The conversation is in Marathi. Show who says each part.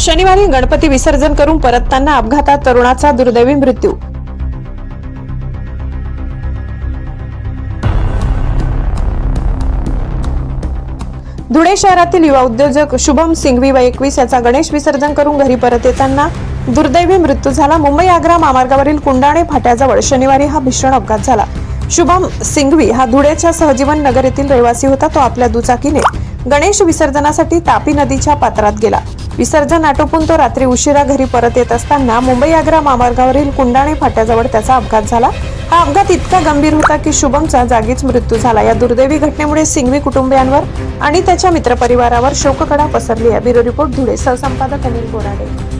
Speaker 1: शनिवारी गणपती विसर्जन करून परतताना अपघातात तरुणाचा दुर्दैवी मृत्यू. धुळे शहरातील युवा उद्योजक शुभम सिंघवी व एकवीस याचा गणेश विसर्जन करून घरी परत येताना दुर्दैवी मृत्यू झाला. मुंबई आग्रा महामार्गावरील कुंडाणे फाट्याजवळ शनिवारी हा भीषण अपघात झाला. शुभम सिंघवी हा धुळेच्या सहजीवन नगर येथील रहिवासी होता. तो आपल्या दुचाकीने गणेश विसर्जनासाठी तापी नदीच्या पात्रात गेला. विसर्जन आटोपून तो रात्री उशिरा घरी परत येत असताना मुंबई आग्रा महामार्गावरील कुंडाणे फाट्याजवळ त्याचा अपघात झाला. हा अपघात इतका गंभीर होता की शुभमचा जागीच मृत्यू झाला. या दुर्दैवी घटनेमुळे सिंघवी कुटुंबियांवर आणि त्याच्या मित्रपरिवारावर शोककडा पसरली आहे. ब्युरो रिपोर्ट धुळे सहसंपादक अनिल बोराडे